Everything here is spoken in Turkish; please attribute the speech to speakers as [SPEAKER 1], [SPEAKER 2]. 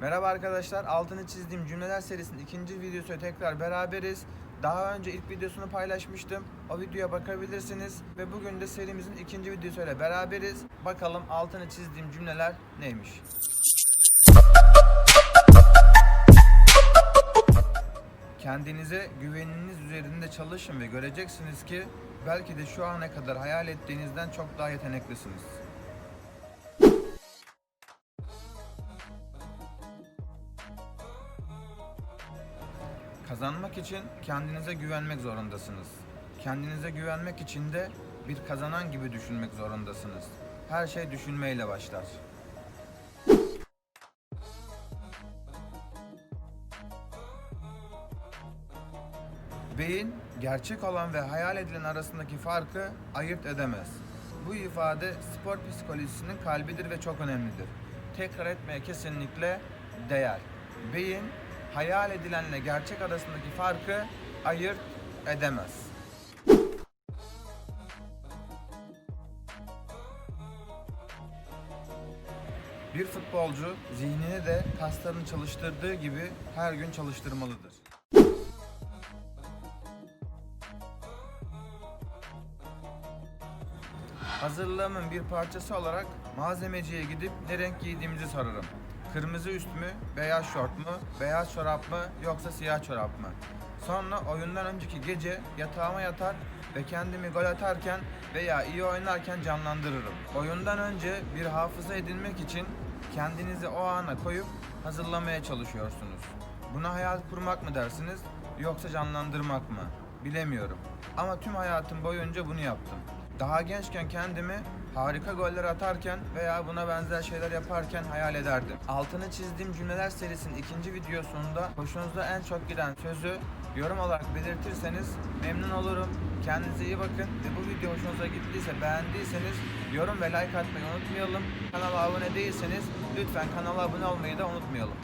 [SPEAKER 1] Merhaba arkadaşlar. Altını çizdiğim cümleler serisinin ikinci videosu tekrar beraberiz. Daha önce ilk videosunu paylaşmıştım. O videoya bakabilirsiniz. Ve bugün de serimizin ikinci videosuyla beraberiz. Bakalım altını çizdiğim cümleler neymiş? Kendinize güveniniz üzerinde çalışın ve göreceksiniz ki belki de şu ana kadar hayal ettiğinizden çok daha yeteneklisiniz. Kazanmak için kendinize güvenmek zorundasınız. Kendinize güvenmek için de bir kazanan gibi düşünmek zorundasınız. Her şey düşünmeyle başlar. Beyin gerçek olan ve hayal edilen arasındaki farkı ayırt edemez. Bu ifade spor psikolojisinin kalbidir ve çok önemlidir. Tekrar etmeye kesinlikle değer. Beyin hayal edilenle gerçek arasındaki farkı ayırt edemez. Bir futbolcu zihnini de kaslarını çalıştırdığı gibi her gün çalıştırmalıdır. Hazırlığımın bir parçası olarak malzemeciye gidip ne renk giydiğimizi sorarım. Kırmızı üst mü, beyaz şort mu, beyaz çorap mı yoksa siyah çorap mı? Sonra oyundan önceki gece yatağıma yatar ve kendimi gol atarken veya iyi oynarken canlandırırım. Oyundan önce bir hafıza edinmek için kendinizi o ana koyup hazırlamaya çalışıyorsunuz. Buna hayal kurmak mı dersiniz yoksa canlandırmak mı? Bilemiyorum. Ama tüm hayatım boyunca bunu yaptım. Daha gençken kendimi harika goller atarken veya buna benzer şeyler yaparken hayal ederdim. Altını çizdiğim cümleler serisinin ikinci videosunda hoşunuza en çok giden sözü yorum olarak belirtirseniz memnun olurum. Kendinize iyi bakın ve bu video hoşunuza gittiyse beğendiyseniz yorum ve like atmayı unutmayalım. Kanala abone değilseniz lütfen kanala abone olmayı da unutmayalım.